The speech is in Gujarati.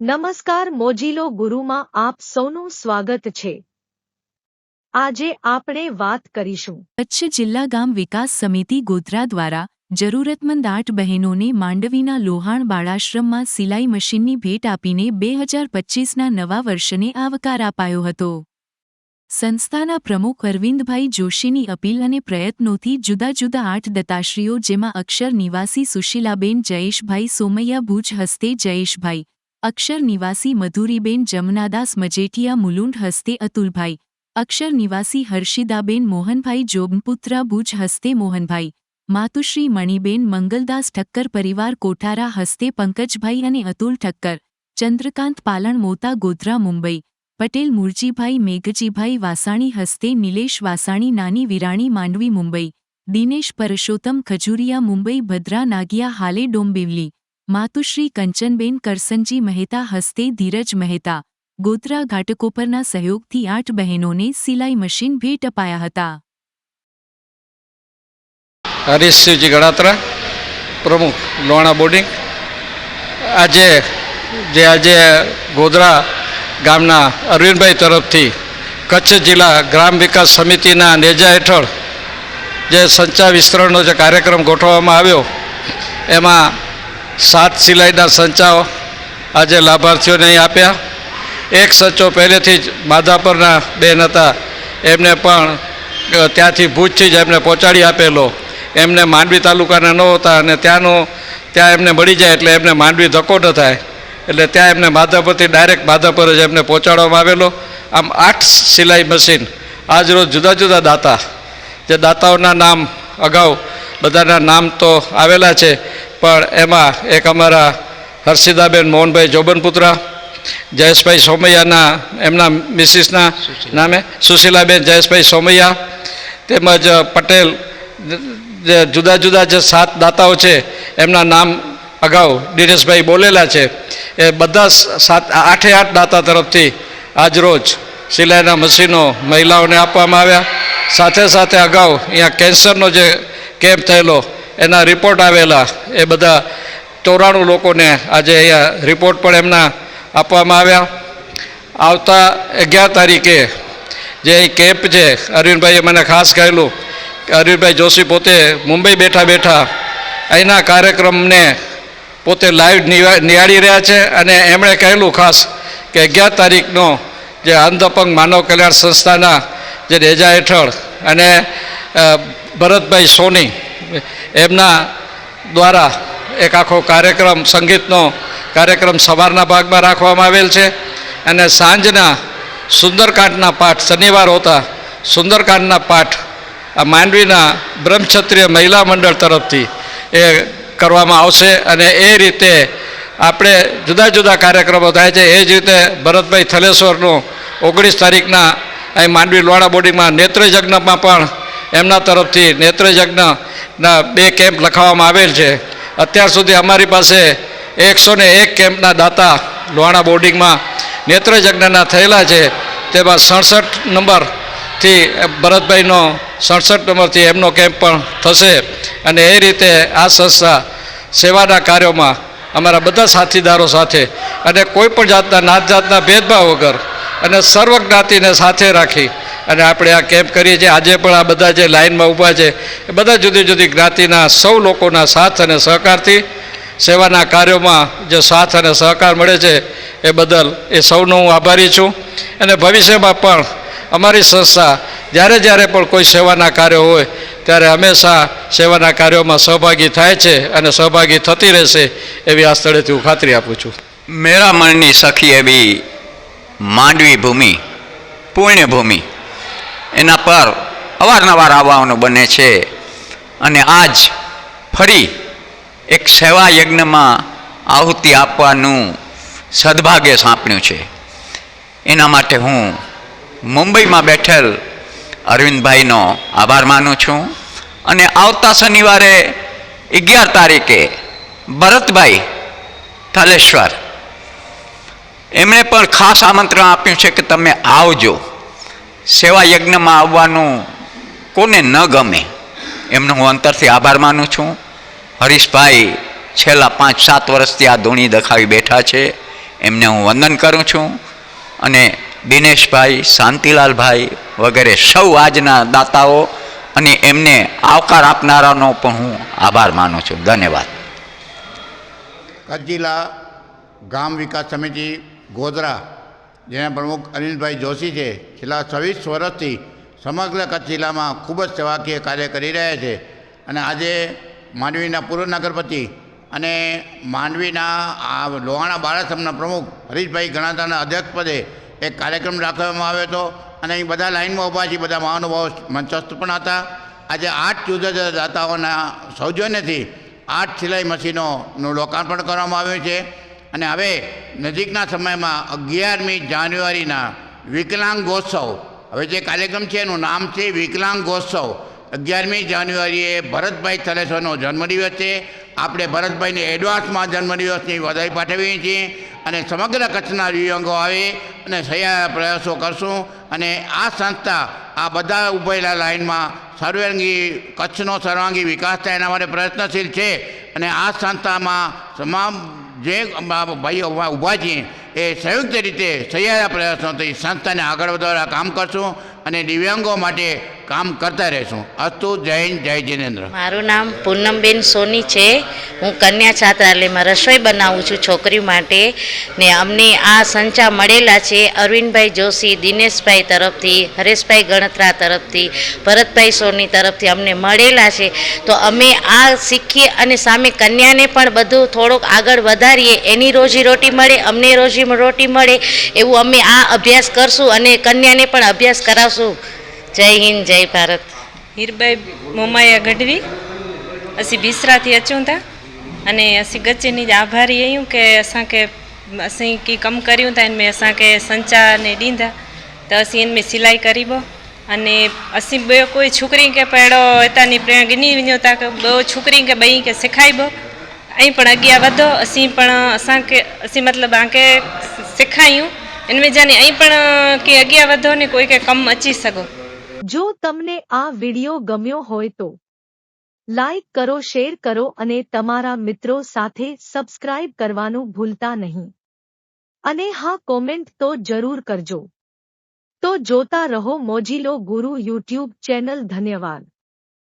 નમસ્કાર મોજીલો ગુરુમાં આપ સૌનું સ્વાગત છે આજે આપણે વાત કરીશું કચ્છ જિલ્લા ગામ વિકાસ સમિતિ ગોધરા દ્વારા જરૂરતમંદ આઠ બહેનોને માંડવીના લોહાણ બાળાશ્રમમાં સિલાઈ મશીનની ભેટ આપીને બે હજાર પચ્ચીસના નવા વર્ષને આવકાર અપાયો હતો. સંસ્થાના પ્રમુખ અરવિંદભાઈ જોશીની અપીલ અને પ્રયત્નોથી જુદા જુદા આઠ દત્તાશ્રીઓ જેમાં અક્ષર નિવાસી સુશીલાબેન જયેશભાઈ સોમૈયા ભુજ હસ્તે જયેશભાઈ, અક્ષર નિવાસી મધુરીબેન જમનાદાસ મજેઠિયા મુલુંડ હસ્તે અતુલભાઈ, અક્ષર નિવાસી હર્ષિદાબેન મોહનભાઈ જોબપુત્રા ભુજ હસ્તે મોહનભાઈ, માતુશ્રી મણિબેન મંગલદાસ ઠક્કર પરિવાર કોઠારા હસ્તે પંકજભાઈ અને અતુલ ઠક્કર, ચંદ્રકાંત પાલણ મોતા ગોધરા મુંબઈ પટેલ, મુરજીભાઈ મેઘજીભાઈ વાસાણી હસ્તે નિલેશ વાસાણી, નાની વિરાણી માંડવી, મુંબઈ. દિનેશ પરશોત્તમ ખજુરિયા, મુંબઈ, ભદ્રા, નાગિયા, હાલે, ડોંબિવલી. માતુશ્રી કંચનબેન, કરસનજી મહેતા હસ્તે ધીરજ મહેતા. ગોધરા ઘાટકોપરના સહયોગથી આઠ બહેનોને સિલાઈ મશીન ભેટ અપાયા હતા. હરીશ ગણાત્રા, પ્રમુખ, લોણા બોર્ડિંગ. આજે, જે આજે ગોધરા ગામના અરવિંદભાઈ તરફથી કચ્છ જિલ્લા ગ્રામ વિકાસ સમિતિના નેજા હેઠળ જે સંચા વિસ્તરણનો જે કાર્યક્રમ ગોઠવવામાં આવ્યો, એમાં સાત સિલાઈના સંચાઓ આજે લાભાર્થીઓને અહીં આપ્યા. એક સંચો પહેલેથી જ માધાપરના બેન હતા. એમને પણ ત્યાંથી ભુજથી જ એમને પહોંચાડી આપેલો. એમને માંડવી તાલુકાના ન હતા અને ત્યાંનો, ત્યાં એમને મળી જાય એટલે એમને માંડવી ધક્કો ન થાય. એટલે ત્યાં એમને માધાપરથી ડાયરેક્ટ માધાપર જ એમને પહોંચાડવામાં આવેલો. આમ આઠ સિલાઈ મશીન આજ રોજ જુદા જુદા દાતા જે દાતાઓના નામ અગાઉ બધાના નામ તો આવેલા છે પણ એમાં એક અમારા હર્ષિદાબેન મોહનભાઈ જોબનપુત્રા જયેશભાઈ સોમૈયાના એમના મિસિસના નામે સુશીલાબેન જયેશભાઈ સોમૈયા તેમજ પટેલ જે જુદા જુદા જે સાત દાતાઓ છે એમના નામ અગાઉ દિનેશભાઈ બોલેલા છે. એ બધા સાત, આઠે આઠ દાતા તરફથી આજરોજ સિલાઈના મશીનો મહિલાઓને આપવામાં આવ્યા. સાથે સાથે અગાઉ અહીંયા કેન્સરનો જે કેમ્પ થયેલો, એના રિપોર્ટ આવેલા, એ બધા ચોરાણું લોકોને આજે અહીંયા રિપોર્ટ પણ એમના આપવામાં આવ્યા. આવતા અગિયાર તારીખે જે અહીં કેમ્પ છે, અરવિંદભાઈએ મને ખાસ કહેલું, કે અરવિંદભાઈ જોશી પોતે મુંબઈ બેઠા બેઠા અહીંના કાર્યક્રમને પોતે લાઈવ નિહાળી રહ્યા છે અને એમણે કહેલું ખાસ કે અગિયાર તારીખનો જે અંધપંગ માનવ કલ્યાણ સંસ્થાના જે નેજા હેઠળ અને ભરતભાઈ સોની એમના દ્વારા એક આખો કાર્યક્રમ, સંગીતનો કાર્યક્રમ સવારના ભાગમાં રાખવામાં આવેલ છે અને સાંજના સુંદરકાંડના પાઠ, શનિવાર હોતા સુંદરકાંડના પાઠ આ માંડવીના બ્રહ્મક્ષત્રિય મહિલા મંડળ તરફથી એ કરવામાં આવશે અને એ રીતે આપણે જુદા જુદા કાર્યક્રમો થાય છે. એ જ રીતે ભરતભાઈ થલેશ્વરનું ઓગણીસ તારીખના અહીં માંડવી લોડા બોડીમાં નેત્રયજ્ઞમાં પણ એમના તરફથી નેત્રયજ્ઞના બે કેમ્પ લખાવવામાં આવેલ છે. અત્યાર સુધી અમારી પાસે એકસો ને એક કેમ્પના દાતા લોહાણા બોર્ડિંગમાં નેત્રયજ્ઞના થયેલા છે. તેમાં સડસઠ નંબરથી ભરતભાઈનો સડસઠ નંબરથી એમનો કેમ્પ પણ થશે. અને એ રીતે આ સંસ્થા સેવાના કાર્યોમાં અમારા બધા સાથીદારો સાથે અને કોઈ પણ જાતના નાત જાતના ભેદભાવ વગર અને સર્વ જ્ઞાતિને સાથે રાખી અને આપણે આ કેમ્પ કરીએ છીએ. આજે પણ આ બધા જે લાઇનમાં ઊભા છે, એ બધા જુદી જુદી જ્ઞાતિના સૌ લોકોના સાથ અને સહકારથી સેવાના કાર્યોમાં જે સાથ અને સહકાર મળે છે, એ બદલ એ સૌનો હું આભારી છું. અને ભવિષ્યમાં પણ અમારી સંસ્થા જ્યારે જ્યારે પણ કોઈ સેવાના કાર્યો હોય, ત્યારે હંમેશા સેવાના કાર્યોમાં સહભાગી થાય છે અને સહભાગી થતી રહેશે એવી આ સ્થળેથી હું ખાતરી આપું છું. મેરા મનની સખી એવી માંડવી ભૂમિ, પુણ્યભૂમિ, એના પર અવારનવાર આવવાનું બને છે અને આજ ફરી એક સેવા યજ્ઞમાં આહુતિ આપવાનું સદભાગ્ય સાંપડ્યું છે. એના માટે હું મુંબઈમાં બેઠેલ અરવિંદભાઈનો આભાર માનું છું. અને આવતા શનિવારે અગિયાર તારીખે ભરતભાઈ થલેશ્વર. એમણે પણ ખાસ આમંત્રણ આપ્યું છે કે તમે આવજો. સેવા યજ્ઞમાં આવવાનું કોને ન ગમે એમનો હું અંતરથી આભાર માનું છું. હરીશભાઈ છેલ્લા પાંચ સાત વર્ષથી આ ધૂણી દખાવી બેઠા છે. એમને હું વંદન કરું છું. અને દિનેશભાઈ, શાંતિલાલભાઈ વગેરે સૌ આજના દાતાઓ અને એમને આવકાર આપનારાનો પણ હું આભાર માનું છું. ધન્યવાદ. કચ્છ જિલ્લા ગામ વિકાસ સમિતિ ગોધરા, જેના પ્રમુખ અનિલભાઈ જોશી છે, છેલ્લા છવ્વીસ વર્ષથી સમગ્ર કચ્છ જિલ્લામાં ખૂબ જ સેવાકીય કાર્ય કરી રહ્યા છે અને આજે માંડવીના પૂર્વ નગરપતિ અને માંડવીના આ લોહાણા બાળાશ્રમના પ્રમુખ હરીશભાઈ ગણાતાના અધ્યક્ષપદે એક કાર્યક્રમ રાખવામાં આવ્યો હતો અને અહીં બધા લાઇનમાં ઊભા છે બધા મહાનુભાવો મંચસ્થ પણ હતા. આજે આઠ જુદા જુદા દાતાઓના સૌજન્યથી આઠ સિલાઈ મશીનોનું લોકાર્પણ કરવામાં આવ્યું છે. અને હવે નજીકના સમયમાં અગિયારમી જાન્યુઆરીના વિકલાંગોત્સવ, હવે જે કાર્યક્રમ છે એનું નામ છે વિકલાંગોત્સવ. અગિયારમી જાન્યુઆરીએ ભરતભાઈ થલેસરનો જન્મદિવસ છે. આપણે ભરતભાઈને એડવાન્સમાં જન્મદિવસની વધાઈ પાઠવીએ છીએ. અને સમગ્ર કચ્છના દિવ્યાંગો આવે અને સહિયારા પ્રયાસો કરશું. અને આ સંસ્થા આ બધા ઉભેલા લાઇનમાં સર્વાંગી, કચ્છનો સર્વાંગી વિકાસ થાય એના માટે પ્રયત્નશીલ છે. અને આ સંસ્થામાં તમામ જે ભાઈઓ ઊભા છીએ એ સંયુક્ત રીતે સહિયારા પ્રયાસોથી સંસ્થાને આગળ વધારવા કામ કરશું અને દિવ્યાંગો માટે કામ કરતા રહેશું. અસ્તુ, જય જય જિનેન્દ્ર. મારું નામ પૂનમબેન સોની છે. હું કન્યા છાત્રાલયમાં રસોઈ બનાવું છું છોકરી માટે ને અમને આ સંચા મળેલા છે અરવિંદભાઈ જોશી, દિનેશભાઈ તરફથી, હરેશભાઈ ગણત્રા તરફથી, ભરતભાઈ સોની તરફથી અમને મળેલા છે. તો અમે આ શીખીએ અને સામે કન્યાને પણ બધું થોડોક આગળ વધારીએ. એની રોજીરોટી મળે, અમને રોજીરોટી મળે એવું અમે આ અભ્યાસ કરશું અને કન્યાને પણ અભ્યાસ કરાવશું. જય હિન્દ, જય ભારત. હીરબાઈ મોમાયા ગઢવી ਅਸੀਂ બિસરાથી રાથી અચુંતા. अने असीं गचनी जा आभारी आहियूं की असांखे असीं की कमु करियूं था हिन में असांखे संचा ने ॾींदा त असीं हिन में सिलाई करीबो अने असीं ॿियो कोई छोकिरी खे पण अहिड़ो हितां प्रेरणा गिनी वञो था की ॿियो छोकिरी खे ॿई खे सेखारिबो ऐं पण अॻियां वधो असीं पण असांखे असीं मतिलबु तव्हांखे सेखारियूं हिन में जाने ऐं पण की अॻियां वधो ने कोई खे कमु अची सघो જો તમને આ વિડિયો ગમ્યો હોય તો લાઈક કરો શેર કરો અને તમારા મિત્રો સાથે સબસ્ક્રાઇબ કરવાનું ભૂલતા નહીં અને હા કોમેન્ટ તો જરૂર કરજો તો જોતા રહો મોજીલો ગુરુ યુટ્યુબ ચેનલ ધન્યવાદ